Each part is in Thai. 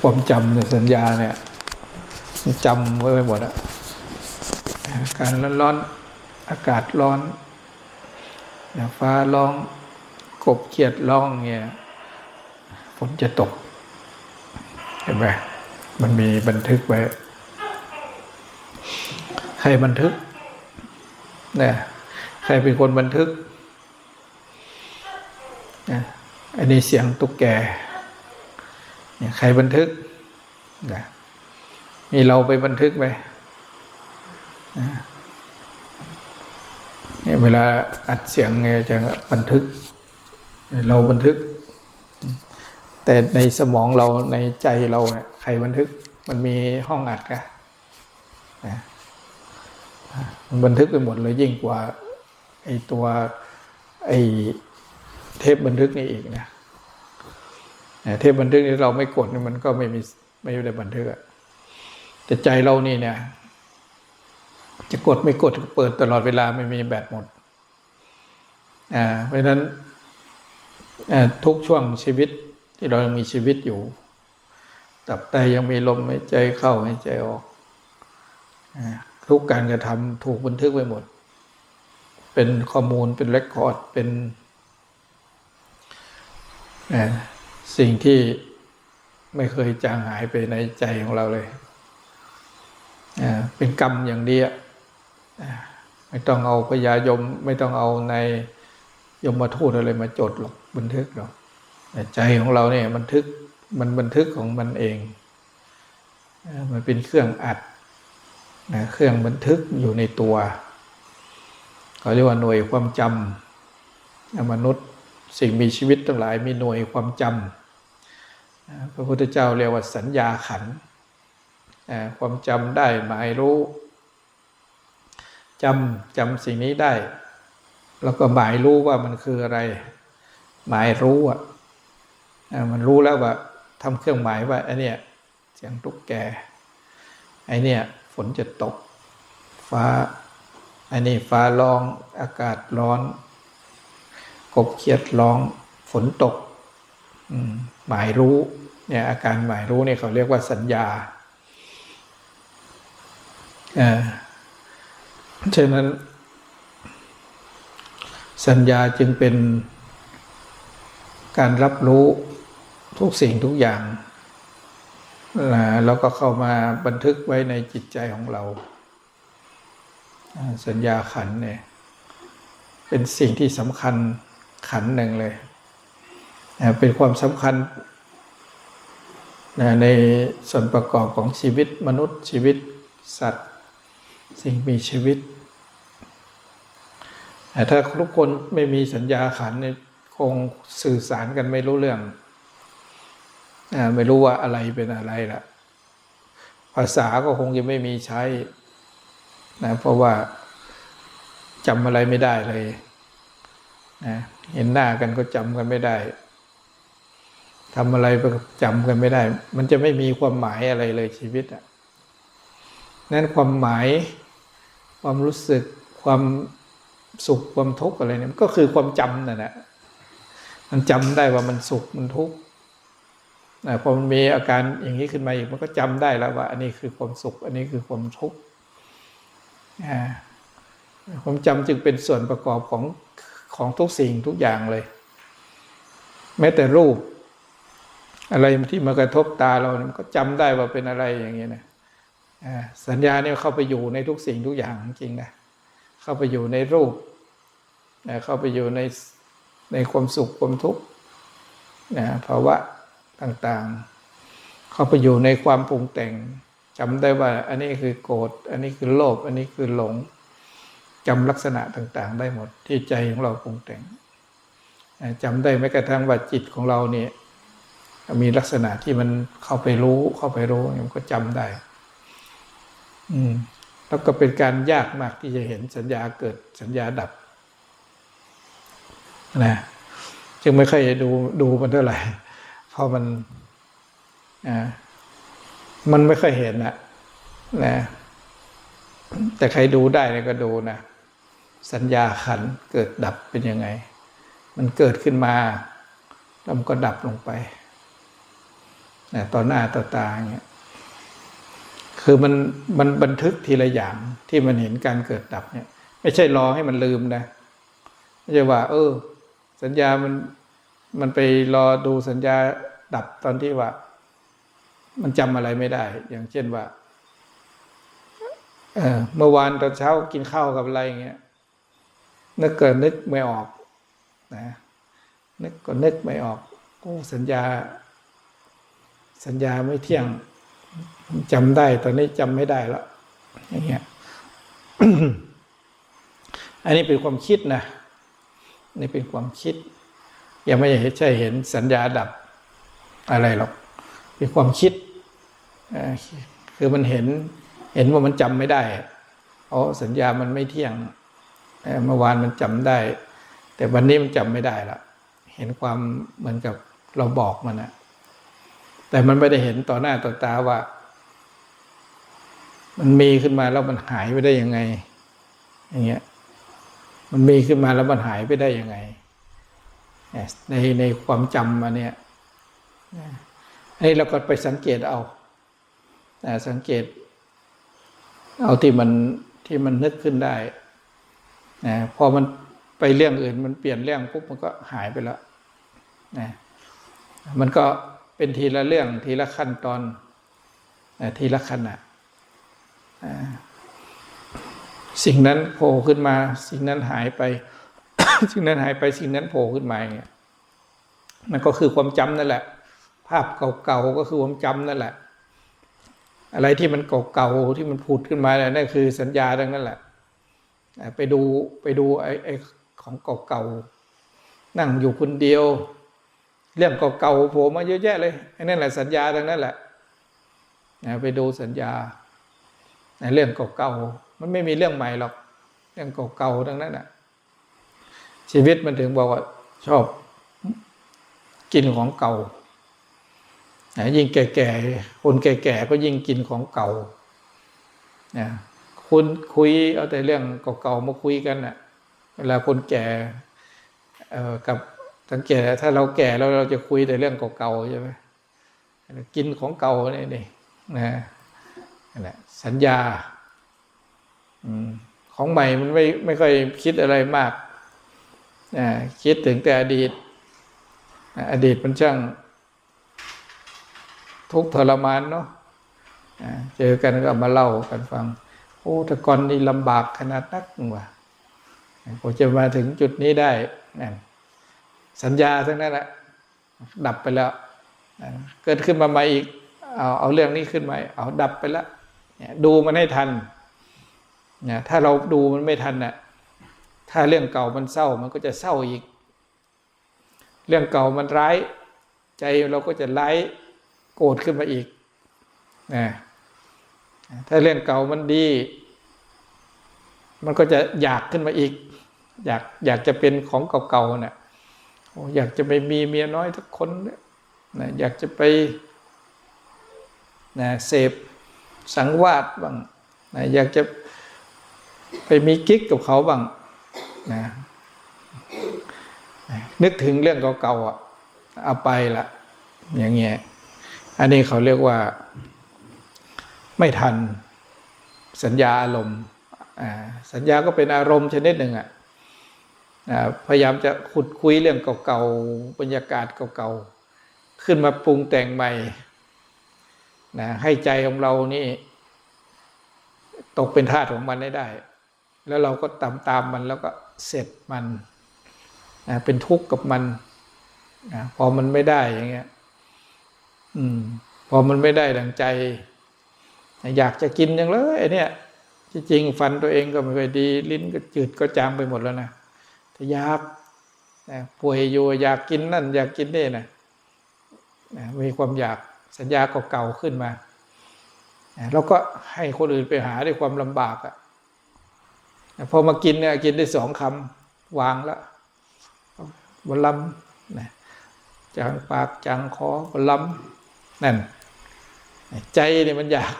ความจำในสัญญาเนี่ยจำไว้ไปหมดอะการร้อนอากาศร้อนฟ้าร้องกบเขียดร้องเงี้ยฝนจะตก เห็นไหมมันมีบันทึกไว้ ใครบันทึกเนี่ยใครเป็นคนบันทึกนะอันนี้เสียงตุ๊กแก เนี่ยใครบันทึกนะมีเราไปบันทึกไหมนะเนี่ยเวลาอัดเสียงไงจะบันทึก เราบันทึก แต่ในสมองเราในใจเราเนี่ยใครบันทึก มันมีห้องอัดกันมันบันทึกไปหมดเลยยิ่งกว่าไอตัวไอเทปบันทึกนี่อีกนะ เทปบันทึกนี่เราไม่กดมันก็ไม่มีไม่ได้บันทึกแต่ใจเรานี่เนี่ย จะกดไม่กดเปิดตลอดเวลาไม่มีแบตหมดอ่าเพราะฉะนั้นทุกช่วงชีวิตที่เรายังมีชีวิตอยู่ ตับไตยังมีลมหายใจเข้าหายใจออกทุกการกระทำถูกบันทึกไว้หมด เป็นข้อมูลเป็นเรคคอร์ดเป็น สิ่งที่ไม่เคยจางหายไปในใจของเราเลย เป็นกรรมอย่างเดียวไม่ต้องเอาพยายม ไม่ต้องเอาในยมมาทูตอะไรมาจดหรอกบันทึกหรอกใจของเราเนี่ยบันทึกมันบันทึกของมันเอง มันเป็นเครื่องอัดนะเครื่องบันทึกอยู่ในตัวเขาเรียกว่าหน่วยความจำมนุษย์ สิ่งมีชีวิตทั้งหลายมีหน่วยความจำพระพุทธเจ้าเรียกว่าสัญญาขัน ความจำได้หมายรู้จำจำสิ่งนี้ได้ แล้วก็หมายรู้ว่ามันคืออะไร หมายรู้อะมันรู้แล้วว่าทำเครื่องหมายว่าไอเนี่ยเสียงตุ๊กแกไอเนี่ยฝนจะตก ฟ้าไอนี่ฟ้าร้องอากาศร้อน กบเขียดร้องฝนตกหมายรู้เนี่ยอาการหมายรู้เนี่ยเขาเรียกว่าสัญญาอ่าฉะนั้น สัญญาจึงเป็นการรับรู้ทุกสิ่งทุกอย่าง แล้วก็เข้ามาบันทึกไว้ในจิตใจของเรา สัญญาขันเนี่ย เป็นสิ่งที่สำคัญ ขันหนึ่งเลยนะเป็นความสำคัญนะในส่วนประกอบของชีวิตมนุษย์ชีวิตสัตว์ สิ่งมีชีวิตแต่ถ้าทุกคนไม่มีสัญญาขันเนี่ยคงสื่อสารกันไม่รู้เรื่องอไม่รู้ว่าอะไรเป็นอะไรละภาษาก็คงจะไม่มีใช้นะเพราะว่าจำอะไรไม่ได้เลยนะ เห็นหน้ากันก็จำกันไม่ได้ทำอะไรก็จำกันไม่ได้ มันจะไม่มีความหมายอะไรเลยชีวิตอะนั้นความหมาย ความรู้สึก ความสุขความทุกข์อะไรเนี่ยก็คือความจำนั่นแหละมันจำได้ว่ามันสุขมันทุกข์พอมันมีอาการอย่างนี้ขึ้นมาอีกมันก็จำได้แล้วว่า อันนี้คือความสุข อันนี้คือความทุกข์ความจำจึงเป็นส่วนประกอบของ ของทุกสิ่งทุกอย่างเลย แม้แต่รูป อะไรที่มากระทบตาเราเนี่ยมันก็จำได้ว่าเป็นอะไรอย่างเงี้ยนะสัญญาเนี่ยเข้าไปอยู่ในทุกสิ่งทุกอย่างจริงๆนะเข้าไปอยู่ในรูปนะเข้าไปอยู่ในในความสุขความทุกข์นะภาวะต่างๆ เข้าไปอยู่ในความปรุงแต่งจำได้ว่า อันนี้คือโกรธอันนี้คือโลภอันนี้คือหลง จำลักษณะต่างๆ ได้หมดที่ใจของเราปรุงแต่งจำได้แม้กระทั่งว่าจิตของเราเนี่ยมีลักษณะที่มันเข้าไปรู้เข้าไปรู้มันก็จำได้ อืมแล้วก็เป็นการยากมากที่จะเห็นสัญญาเกิดสัญญาดับนะจึงไม่ค่อยดูดูมันเท่าไหร่เพราะมันอ่ามันไม่ค่อยเห็นนะนะแต่ใครดูได้เนี่ยก็ดูนะ สัญญาขันเกิดดับเป็นยังไง มันเกิดขึ้นมาแล้วมันก็ดับลงไปนะต่อหน้าต่อตาอย่างเงี้ยคือมันมันบันทึกทีละอย่างที่มันเห็นการเกิดดับเนี่ย ไม่ใช่รอให้มันลืมนะไม่ใช่ว่า เออ สัญญามันมันไปรอดูสัญญาดับตอนที่ว่า มันจำอะไรไม่ได้ อย่างเช่นว่าเออเมื่อวานตอนเช้ากินข้าวกับอะไรอย่างเงี้ย นึกเกิดนึกไม่ออกนะนึกก็นึกไม่ออกโอ้สัญญา สัญญาไม่เที่ยงจำได้ตอนนี้จำไม่ได้แล้วอย่างเงี้ยอันนี้เป็นความคิดนะนี่เป็นความคิด ยังไม่ใช่เห็นสัญญาดับอะไรหรอกเป็นความคิดคือมันเห็นเห็นว่ามันจำไม่ได้อ๋อสัญญามันไม่เที่ยง เมื่อวานมันจำได้ แต่วันนี้มันจำไม่ได้ละเห็นความเหมือนกับเราบอกมันนะแต่มันไม่ได้เห็นต่อหน้าต่อตาว่า มันมีขึ้นมาแล้วมันหายไปได้ยังไง อย่างเงี้ย มันมีขึ้นมาแล้วมันหายไปได้ยังไง ในในความจำมาเนี่ยอันนี้เราก็ไปสังเกตเอาอ่าสังเกต เอาที่มันที่มันนึกขึ้นได้ นะพอมันไปเรื่องอื่นมันเปลี่ยนเรื่องปุ๊บมันก็หายไปแล้วนะมันก็เป็นทีละเรื่องทีละขั้นตอนนะทีละขณะอ่าสิ่งนั้นโผล่ขึ้นมา สิ่งนั้นหายไป สิ่งนั้นหายไปสิ่งนั้นโผล่ขึ้นมาอย่างเงี้ยมันก็คือความจำนั่นแหละ ภาพเก่าๆก็คือความจำนั่นแหละ อะไรที่มันเก่าๆที่มันผุดขึ้นมาเนี่ยนั่นคือสัญญาดังนั้นแหละ ไปดูไปดูไอ้ไอของเก่าๆนั่งอยู่คนเดียว เรื่องเก่าๆโผล่มาเยอะแยะเลยไอ้นั่นแหละสัญญาดังนั้นแหละไปดูสัญญาในเรื่องเก่าๆมันไม่มีเรื่องใหม่หรอก เรื่องเก่าๆดังนั้นอะ ชีวิตมันถึงบอกว่าชอบกินของเก่ายิ่งแก่ๆคนแก่ๆก็ยิ่งกินของเก่านะ คุณคุยเอาแต่เรื่องเก่าๆมาคุยกันนะเวลาคนแก่เอ่อกับสังเกตถ้าเราแก่แล้วเราจะคุยแต่เรื่องเก่าๆใช่ไหมกินของเก่าเนี่ยนี่นะนั่นแหละสัญญาอของใหม่มันไม่ไม่ค่อยคิดอะไรมากนะคิดถึงแต่อดีต อดีตมันช่างทุกข์ทรมานเนาะเจอกันก็มาเล่ากันฟัง อ้แต่ก่อนนี่ลำบากขนาดนักว่ะพอจะมาถึงจุดนี้ได้นั่นสัญญาทั้งนั้นแหละดับไปแล้ว เกิดขึ้นมาใหม่อีก เอาเอาเรื่องนี้ขึ้นมาเอาดับไปแล้วเนี่ยดูมันให้ทันเนี่ยถ้าเราดูมันไม่ทันน่ะถ้าเรื่องเก่ามันเศร้ามันก็จะเศร้าอีก เรื่องเก่ามันร้าย ใจเราก็จะร้ายโกรธขึ้นมาอีกนะ ถ้าเรื่องเก่ามันดี มันก็จะอยากขึ้นมาอีก อยากอยากจะเป็นของเก่าๆนะ่ะโอ้อยากจะไปมีเมียน้อยทุกคนเนี่ยนะอยากจะไปนะเสพสังวาสบ้างนะอยากจะไปมีกิ๊กกับเขาบ้างนะนึกถึงเรื่องเก่าๆอะเอาไปละอย่างเงี้ยอันนี้เขาเรียกว่า ไม่ทันสัญญาอารมณ์สัญญาก็เป็นอารมณ์ชนิดหนึ่งอะอ่าพยายามจะขุดคุยเรื่องเก่าๆบรรยากาศเก่าๆขึ้นมาปรุงแต่งใหม่นะให้ใจของเรานี่ ตกเป็นทาสของมันได้ได้ แล้วเราก็ตามตามมันแล้วก็เสร็จมันนะเป็นทุกข์กับมันนะพอมันไม่ได้อย่างเงี้ย อืม พอมันไม่ได้ดังใจ อยากจะกินอย่างเลยเนี่ยที่จริงฟันตัวเองก็ไม่ค่อยดี ลิ้นก็จืดก็จางไปหมดแล้วนะแต่อยากนะป่วยอยู่อยากกินนั่น อยากกินนี่นะนะมีความอยากสัญญาเก่าๆขึ้นมานะเราก็ให้คนอื่นไปหาด้วยความลำบากอะนะพอมากินเนี่ยกินได้สองคำวางแล้วบนลำนะจางปากจางคอบนลำนั่น ใจเนี่ยมันอยาก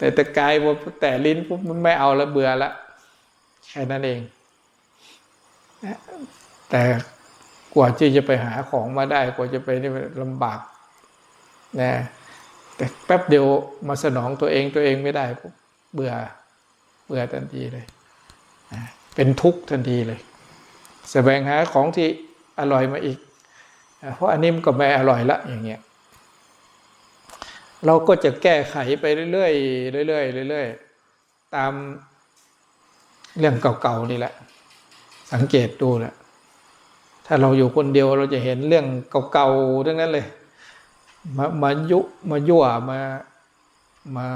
แต่แต่กายพอแต่ลิ้นปุ๊บมันไม่เอาแล้วเบื่อละแค่นั้นเอง แต่กว่าที่จะไปหาของมาได้กว่าจะไปนี่ลำบากนะแต่แป๊บเดียวมาสนองตัวเองตัวเองไม่ได้ปุ๊บเบื่อเบื่อทันทีเลยเป็นทุกข์ทันทีเลยแสวงหาของที่อร่อยมาอีก เพราะอันนี้มันก็ไม่อร่อยละอย่างเงี้ย เราก็จะแก้ไขไปเรื่อยๆเรื่อยๆเรื่อยๆตามเรื่องเก่าๆนี่แหละ สังเกตดูแหละถ้าเราอยู่คนเดียวเราจะเห็นเรื่องเก่าๆทั้งนั้นเลย มามายุมายั่วมามา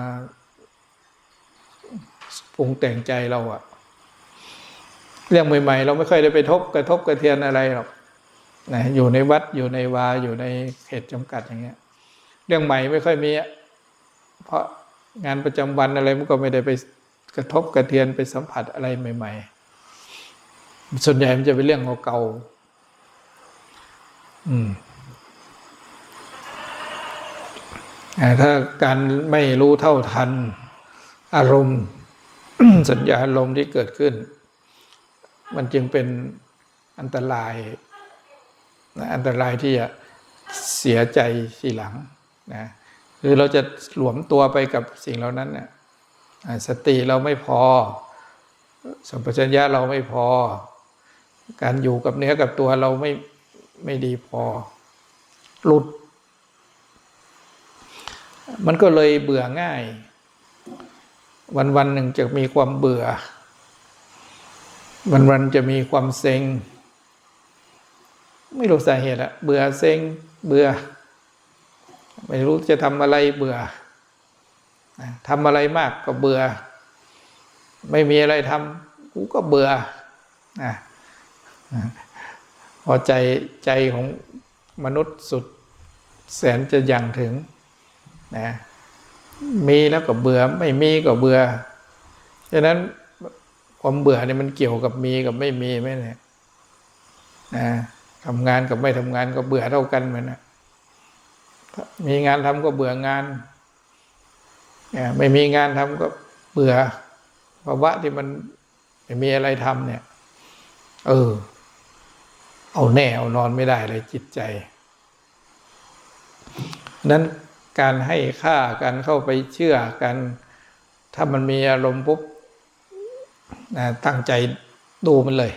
ปรุงแต่งใจเราอะเรื่องใหม่ ๆ เราไม่ค่อยได้ไปทบกระทบกระเทือนอะไรหรอกนะอยู่ในวัดอยู่ในวาอยู่ในเขตจำกัดอย่างเงี้ย เรื่องใหม่ไม่ค่อยมี เพราะงานประจำวันอะไรมันก็ไม่ได้ไปกระทบกระเทือนไปสัมผัสอะไรใหม่ ๆ ส่วนใหญ่มันจะเป็นเรื่องเก่าๆอืมอ่าถ้าการไม่รู้เท่าทัน อารมณ์ สัญญาอารมณ์ที่เกิดขึ้น มันจึงเป็นอันตราย อันตรายที่จะเสียใจทีหลัง นะคือเราจะหลวมตัวไปกับสิ่งเหล่านั้นเนี่ยสติเราไม่พอสัมปชัญญะเราไม่พอ การอยู่กับเนื้อกับตัวเราไม่ไม่ดีพอ หลุด มันก็เลยเบื่อง่าย วันวันหนึ่งจะมีความเบื่อ วันวันจะมีความเซ็ง ไม่รู้สาเหตุอะเบื่อเซ็งเบื่อ ไม่รู้จะทำอะไรเบื่อทำอะไรมากก็เบื่อ ไม่มีอะไรทำกูก็เบื่อพอใจใจของมนุษย์สุดแสนจะยังถึงนะมีแล้วก็เบื่อ ไม่มีก็เบื่อฉะนั้นความเบื่อเนี่ยมันเกี่ยวกับมีกับไม่มีไหมเนี่ยนะทำงานกับไม่ทำงานก็เบื่อเท่ากันเหมือนนะ มีงานทำก็เบื่องานไม่มีงานทำก็เบื่อภาวะที่มันไม่มีอะไรทำเนี่ย เออ เอาแน่เอานอนไม่ได้เลยจิตใจ นั้นการให้ค่าการเข้าไปเชื่อกันถ้ามันมีอารมณ์ปุ๊บตั้งใจดูมันเลย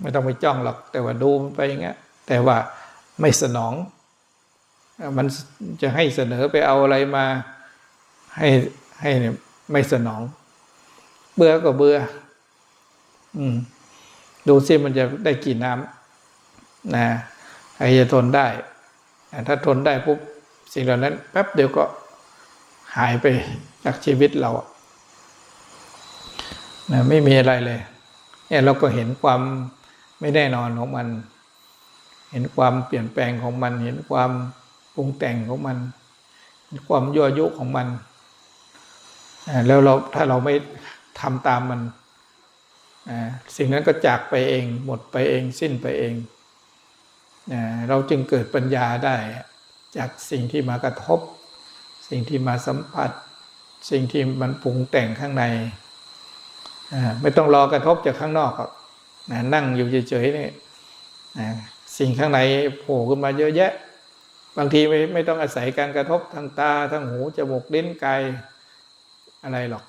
ไม่ต้องไปจ้องหรอก แต่ว่าดูมันไปอย่างเงี้ยแต่ว่าไม่สนอง มันจะให้เสนอไปเอาอะไรมาให้ให้เนี่ยไม่สนอง เบื่อก็เบื่อ อืม ดูซิมันจะได้กี่น้ำนะใครจะทนได้ ถ้าทนได้ปุ๊บสิ่งเหล่านั้น แป๊บเดียวก็หายไปจากชีวิตเรานะไม่มีอะไรเลยเนี่ยเราก็เห็นความไม่แน่นอนของมัน เห็นความเปลี่ยนแปลงของมัน เห็นความ ปรุงแต่งของมัน ความยั่วยุของมัน แล้วเราถ้าเราไม่ทำตามมัน สิ่งนั้นก็จากไปเอง หมดไปเองสิ้นไปเอง เราจึงเกิดปัญญาได้ จากสิ่งที่มากระทบ สิ่งที่มาสัมผัส สิ่งที่มันปรุงแต่งข้างใน ไม่ต้องรอกระทบจากข้างนอกหรอกนั่งอยู่เฉยๆนี่สิ่งข้างในโผล่ขึ้นมาเยอะแยะ บางทีไม่ไม่ต้องอาศัยการกระทบทางตาทางหูจมูกลิ้นกายอะไรหรอก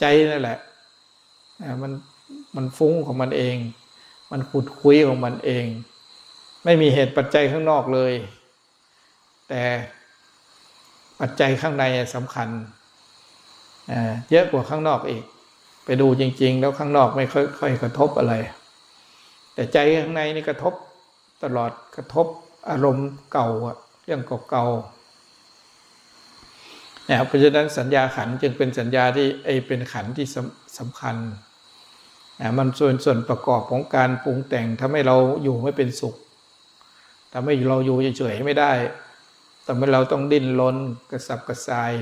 ใจนั่นแหละมันมันฟุ้งของมันเอง มันขุดคุยของมันเอง ไม่มีเหตุปัจจัยข้างนอกเลย แต่ปัจจัยข้างในสำคัญเยอะกว่าข้างนอกอีก ไปดูจริง ๆ แล้วข้างนอกไม่ค่อยค่อยกระทบอะไร แต่ใจข้างในนี่กระทบตลอดกระทบ อารมณ์เก่าอะเรื่องเก่าๆเนี่ยเพราะฉะนั้นสัญญาขันจึงเป็นสัญญาที่ไอเป็นขันที่สำสำคัญนะมันส่วนส่วนประกอบของการปรุงแต่งทำให้เราอยู่ไม่เป็นสุขทำให้เราอยู่เฉยๆไม่ได้ทำให้เราต้องดิ้นรนกระสับกระส่าย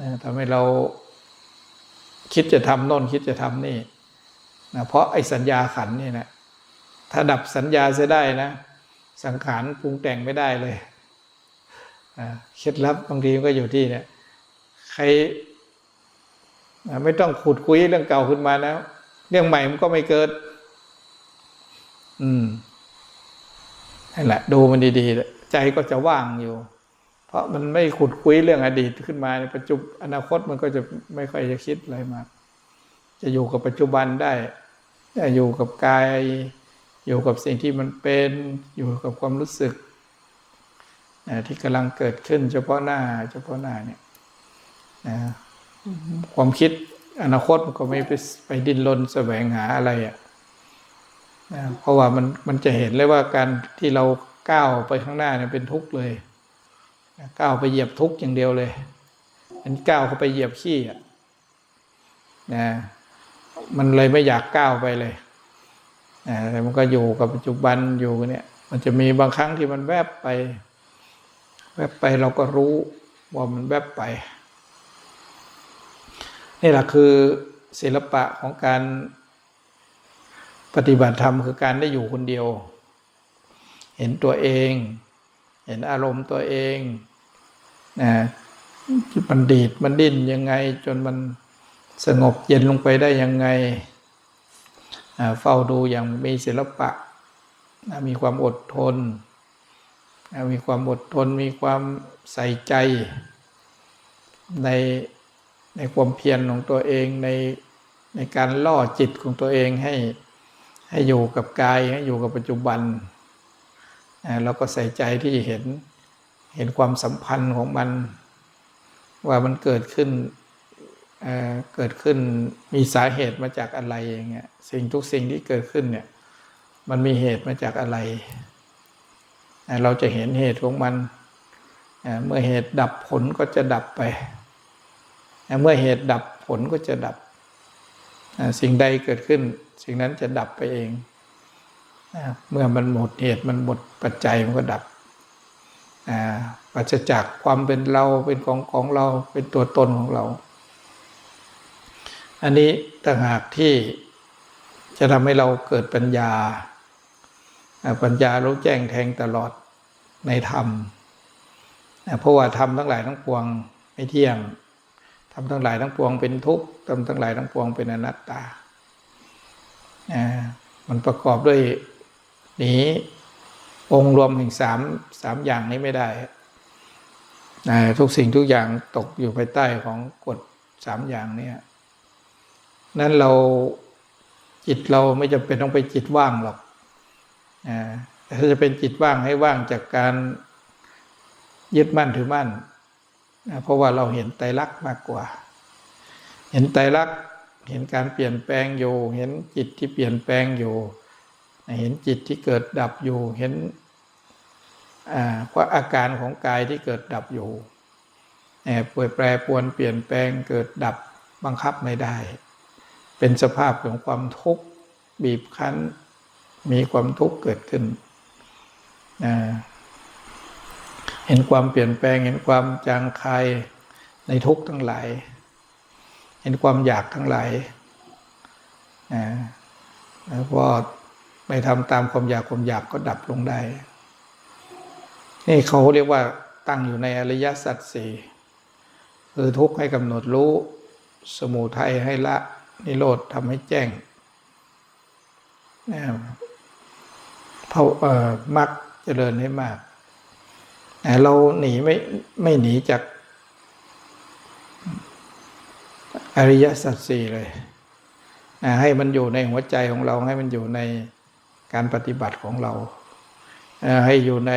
นะทำให้เราคิดจะทำโน่นคิดจะทำนี่นะเพราะไอ้สัญญาขันนี่นะถ้าดับสัญญาเสียได้นะ สังขารปรุงแต่งไม่ได้เลยเคล็ดลับบางทีก็อยู่ที่เนี่ยใครไม่ต้องขุดคุยเรื่องเก่าขึ้นมาแล้ว เรื่องใหม่มันก็ไม่เกิด อืมนั่นแหละ ดูมันดีๆ ใจก็จะว่างอยู่ เพราะมันไม่ขุดคุยเรื่องอดีตขึ้นมาในปัจจุบันอนาคตมันก็จะไม่ค่อยจะคิดอะไรมาก จะอยู่กับปัจจุบันได้อยู่กับกาย อยู่กับสิ่งที่มันเป็นอยู่กับความรู้สึกนะที่กำลังเกิดขึ้น เฉพาะหน้า เฉพาะหน้าเนี่ยนะความคิดอนาคตมันก็ไม่ไปไปดิ้นรนแสวงหาอะไรอะ่ะนะเพราะว่ามันมันจะเห็นเลยว่าการที่เราก้าวไปข้างหน้าเนี่ยเป็นทุกข์เลยนะก้าวไปเหยียบทุกข์อย่างเดียวเลยอันก้าวเข้าไปเหยียบขี้อะนะมันเลยไม่อยากก้าวไปเลย แต่มันก็อยู่กับปัจจุบันอยู่เนี่ย มันจะมีบางครั้งที่มันแวบไป แวบไปเราก็รู้ว่ามันแวบไป นี่แหละคือศิลปะของการปฏิบัติธรรมคือการได้อยู่คนเดียว เห็นตัวเอง เห็นอารมณ์ตัวเองนะมันดีดมันดิ้นยังไง จนมันสงบเย็นลงไปได้ยังไง เฝ้าดูอย่างมีศิลปะ มีความอดทน มีความอดทน มีความใส่ใจ ในในความเพียรของตัวเองในในการล่อจิตของตัวเองให้ให้อยู่กับกายให้อยู่กับปัจจุบันเราก็ใส่ใจที่เห็นเห็นความสัมพันธ์ของมัน ว่ามันเกิดขึ้น เเกิดขึ้นมีสาเหตุมาจากอะไรอย่างเงี้ยสิ่งทุกสิ่งที่เกิดขึ้นเนี่ยมันมีเหตุมาจากอะไร เราจะเห็นเหตุของมัน เมื่อเหตุดับผลก็จะดับไป เมื่อเหตุดับผลก็จะดับ สิ่งใดเกิดขึ้น สิ่งนั้นจะดับไปเอง เมื่อมันหมดเหตุมันหมดปัจจัยมันก็ดับปัจจากความเป็นเราเป็นของของเราเป็นตัวตนของเรา อันนี้ต่างหากที่จะทำให้เราเกิดปัญญา ปัญญารู้แจ้งแทงตลอดในธรรมเพราะว่าธรรมทั้งหลายทั้งปวงไม่เที่ยงทำทั้งหลายทั้งปวงเป็นทุกข์ทำทั้งหลายทั้งปวงเป็นอนัตตา มันประกอบด้วยนี้องค์รวมถึงสามสามอย่างนี้ไม่ได้ ทุกสิ่งทุกอย่างตกอยู่ภายใต้ของกฎสามอย่างนี้ นั้นเราจิตเราไม่จำเป็นต้องไปจิตว่างหรอกแต่ถ้าจะเป็นจิตว่างให้ว่างจากการยึดมั่นถือมั่น เพราะว่าเราเห็นไตรลักษณ์มากกว่า เห็นไตรลักษณ์เห็นการเปลี่ยนแปลงอยู่ เห็นจิตที่เปลี่ยนแปลงอยู่ เห็นจิตที่เกิดดับอยู่ เห็นว่าอาการของกายที่เกิดดับอยู่ป่วยแปรปวนเปลี่ยนแปลงเกิดดับบังคับไม่ได้ เป็นสภาพของความทุกข์บีบคั้น มีความทุกข์เกิดขึ้นเห็นความเปลี่ยนแปลง เห็นความจางคายในทุกข์ทั้งหลาย เห็นความอยากทั้งหลายนะแล้วพอไม่ทำตามความอยากความอยากก็ดับลงได้ นี่เขาเรียกว่าตั้งอยู่ในอริยสัจสี่คือทุกข์ให้กำหนดรู้ สมุทัยให้ละ นิโรธทำให้แจ้งนะเพราะเอ่อมักเจริญให้มากเราหนีไม่ไม่หนีจากอริยสัจสี่เลย ให้มันอยู่ในหัวใจของเราให้มันอยู่ในการปฏิบัติของเรา ให้อยู่ใน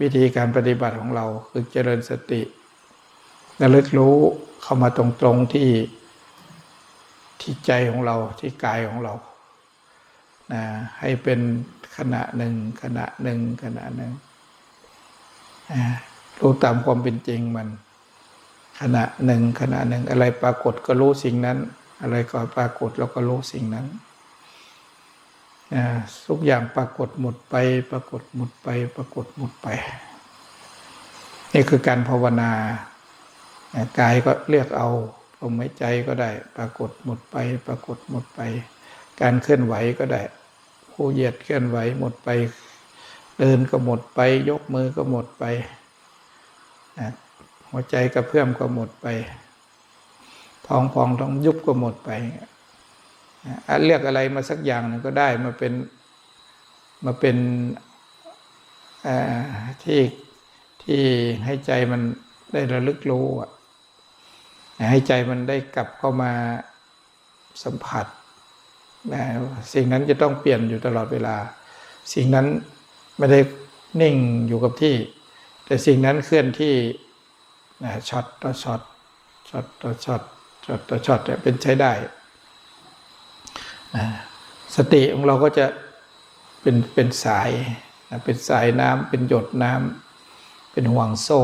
วิธีการปฏิบัติของเรา คือเจริญสติระลึกรู้เข้ามาตรงๆที่ ที่ใจของเราที่กายของเรานะให้เป็นขณะหนึ่งขณะหนึ่งขณะหนึ่งรู้ตามความเป็นจริงมัน ขณะหนึ่งขณะหนึ่ง อะไรปรากฏก็รู้สิ่งนั้น อะไรก็ปรากฏเราก็รู้สิ่งนั้นทุกอย่างปรากฏหมดไป ปรากฏหมดไป ปรากฏหมดไป นี่คือการภาวนา กายก็เรียกเอา ลมหายใจก็ได้ ปรากฏหมดไป ปรากฏหมดไป การเคลื่อนไหวก็ได้ผู้เหยียดเคลื่อนไหวหมดไป เดินก็หมดไป ยกมือก็หมดไปหัวใจกระเพื่อมก็หมดไปท้องพองท้องยุบก็หมดไปเรียกอะไรมาสักอย่างนึงก็ได้มาเป็นมาเป็นที่ที่ให้ใจมันได้ระลึกรู้อะ ให้ใจมันได้กลับเข้ามาสัมผัสนะสิ่งนั้นจะต้องเปลี่ยนอยู่ตลอดเวลา สิ่งนั้นไม่ได้นิ่งอยู่กับที่ แต่สิ่งนั้นเคลื่อนที่นะช็อตต่อช็อตช็อตต่อช็อตช็อตต่อช็อตเนี่ยเป็นใช้ได้นะสติของเราก็จะเป็นเป็นสายนะเป็นสายน้ำเป็นหยดน้ำเป็นห่วงโซ่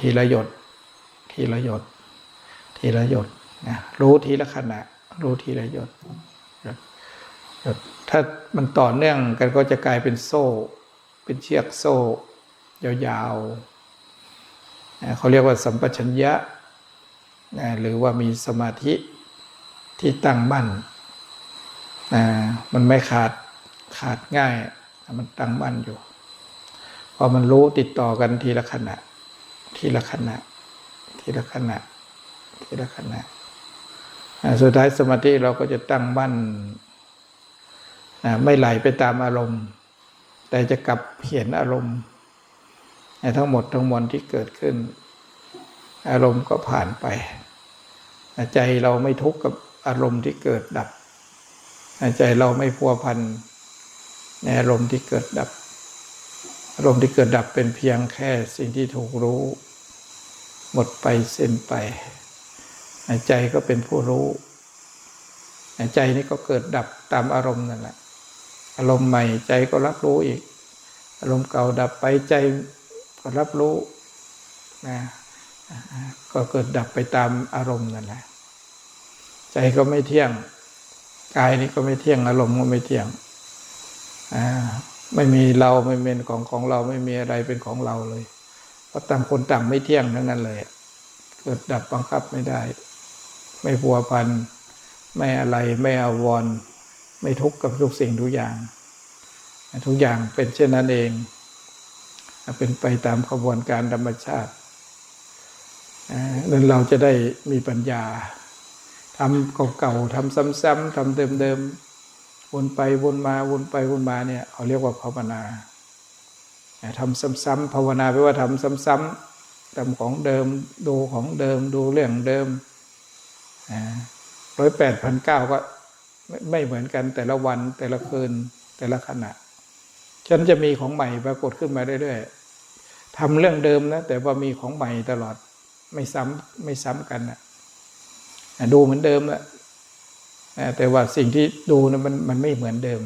ทีละหยดทีละหยด ทีละหยดนะรู้ทีละขณะ รู้ทีละหยดหยดถ้ามันต่อเนื่องกันก็จะกลายเป็นโซ่ เป็นเชือกโซ่ ยาวๆนะเขาเรียกว่าสัมปชัญญะนะหรือว่ามีสมาธิที่ตั้งมั่นนะมันไม่ขาดขาดง่ายมันตั้งมั่นอยู่พอมันรู้ติดต่อกันทีละขณะ ทีละขณะ ทีละขณะ ทีละขณะสุดท้ายสมาธิเราก็จะตั้งมั่นไม่ไหลไปตามอารมณ์ แต่จะกลับเห็นอารมณ์ทั้งหมดทั้งมวลที่เกิดขึ้น อารมณ์ก็ผ่านไป ใจเราไม่ทุกข์กับอารมณ์ที่เกิดดับ ใจเราไม่พัวพันในอารมณ์ที่เกิดดับ อารมณ์ที่เกิดดับเป็นเพียงแค่สิ่งที่ถูกรู้ หมดไปสิ้นไป ใจก็เป็นผู้รู้ใจนี่ก็เกิดดับตามอารมณ์นั่นแหละ อารมณ์ใหม่ใจก็รับรู้อีก อารมณ์เก่าดับไปใจก็รับรู้นะก็เกิดดับไปตามอารมณ์นั่นแหละ ใจก็ไม่เที่ยง กายนี้ก็ไม่เที่ยง อารมณ์ก็ไม่เที่ยงอ่าไม่มีเราไม่เป็นของของเราไม่มีอะไรเป็นของเราเลย เพราะต่างคนต่างไม่เที่ยงทั้งนั้นเลย เกิดดับบังคับไม่ได้ ไม่พัวพัน ไม่อะไรไม่อาวร ไม่ทุกข์กับทุกสิ่งทุกอย่าง ทุกอย่างเป็นเช่นนั้นเอง เป็นไปตามขบวนการธรรมชาตินั้นเราจะได้มีปัญญาทำเก่าๆทำซ้ำๆทำเดิมๆวนไปวนมาวนไปวนมาเนี่ยเขาเรียกว่าภาวนาทำซ้ำๆภาวนาแปลว่าทำซ้ำๆทำของเดิมดูของเดิมดูเรื่องเดิม ร้อยแปดพันเก้าก็ไม่เหมือนกันแต่ละวันแต่ละคืนแต่ละขณะ ฉันจะมีของใหม่ปรากฏขึ้นมาเรื่อยๆทำเรื่องเดิมนะ แต่ว่ามีของใหม่ตลอดไม่ซ้ำไม่ซ้ำกันนะดูเหมือนเดิมแหละแต่ว่าสิ่งที่ดูนะมันมันไม่เหมือนเดิม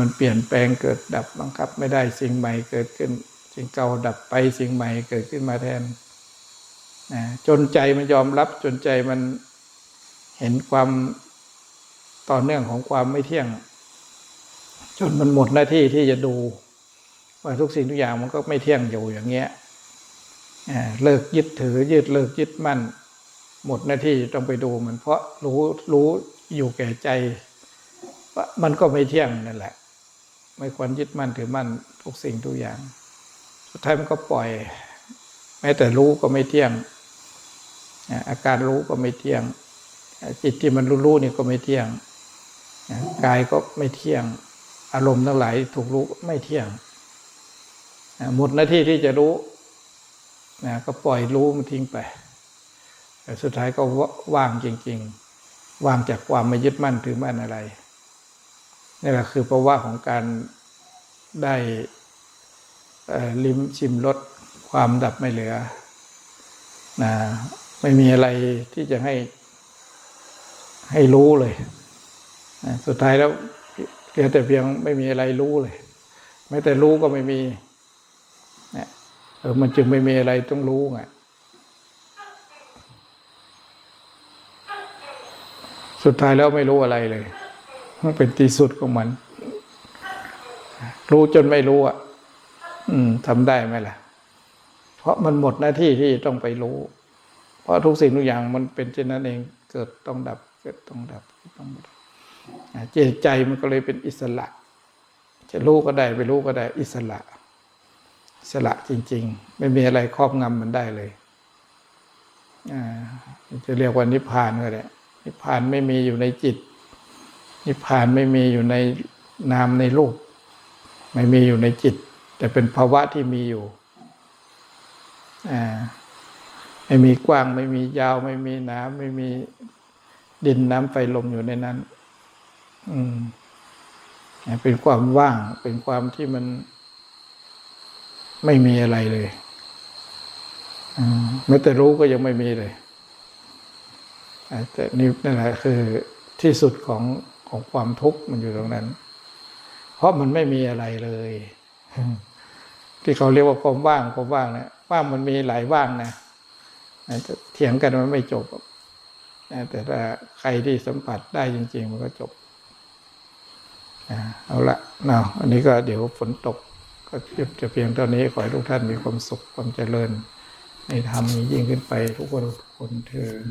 มันเปลี่ยนแปลงเกิดดับบังคับ ไม่ได้สิ่งใหม่เกิดขึ้น สิ่งเก่าดับไปสิ่งใหม่เกิดขึ้นมาแทน จนใจมันยอมรับจนใจมันเห็นความต่อเนื่องของความไม่เที่ยง จนมันหมดหน้าที่ที่จะดูว่าทุกสิ่งทุกอย่างมันก็ไม่เที่ยงอยู่อย่างเงี้ยเลิกยึดถือยึดเลิกยึดมั่น หมดหน้าที่ต้องไปดูมันเพราะรู้รู้อยู่แก่ใจว่ามันก็ไม่เที่ยงนั่นแหละ ไม่ควรยึดมั่นถือมั่นทุกสิ่งทุกอย่าง สุดท้ายมันก็ปล่อย แม้แต่รู้ก็ไม่เที่ยง อาการรู้ก็ไม่เที่ยง จิตที่มันรู้ๆนี่ก็ไม่เที่ยงกายก็ไม่เที่ยง อารมณ์ทั้งหลายถูกรู้ไม่เที่ยงหมดหน้าที่ที่จะรู้นะก็ปล่อยรู้มันทิ้งไปแต่สุดท้ายก็ว่างจริง ๆ ว่างจากความไม่ยึดมั่นถือมั่นอะไรนี่แหละคือภาวะของการได้ลิ้มชิมรสความดับไม่เหลือนะ ไม่มีอะไรที่จะให้ให้รู้เลยสุดท้ายแล้วเหลือแต่เพียงไม่มีอะไรรู้เลยแม้แต่รู้ก็ไม่มีนะเออมันจึงไม่มีอะไรต้องรู้ไงสุดท้ายแล้วไม่รู้อะไรเลยมันเป็นที่สุดของมัน รู้จนไม่รู้อะ อืมทำได้ไหมล่ะ เพราะมันหมดหน้าที่ที่ต้องไปรู้ ราะทุกสิ่งทุกอย่างมันเป็นเช่นนั้นเองเกิดต้องดับเกิดต้องดับต้องดับเจตใจมันก็เลยเป็นอิสระ จะรู้ก็ได้ไปรู้ก็ได้อิสระ อิสระจริง ๆ ไม่มีอะไรครอบงำมันได้เลยจะเรียกว่านิพพานก็ได้นิพพานไม่มีอยู่ในจิต นิพพานไม่มีอยู่ในนามในรูป ไม่มีอยู่ในจิต แต่เป็นภาวะที่มีอยู่อ่า ไม่มีกว้าง ไม่มียาว ไม่มีหนาไม่มีดินน้ำไฟลมอยู่ในนั้น อืมเป็นความว่าง เป็นความที่มันไม่มีอะไรเลยมแม้แต่รู้ก็ยังไม่มีเลยแต่นี่นั่นแหละคือที่สุดของของความทุกข์มันอยู่ตรงนั้น เพราะมันไม่มีอะไรเลย ที่เขาเรียกว่าความว่างความว่างเนี่ยว่างมันมีหลายว่างนะ เถียงกันมันไม่จบแต่ถ้าใครที่สัมผัสได้จริง ๆ มันก็จบเอาละเนาะอันนี้ก็เดี๋ยวฝนตก ก็หยุดจะเพียงเท่านี้ ขอให้ทุกท่านมีความสุขความเจริญ ในธรรมนี้ยิ่งขึ้นไปทุกคนทุกคนเถิด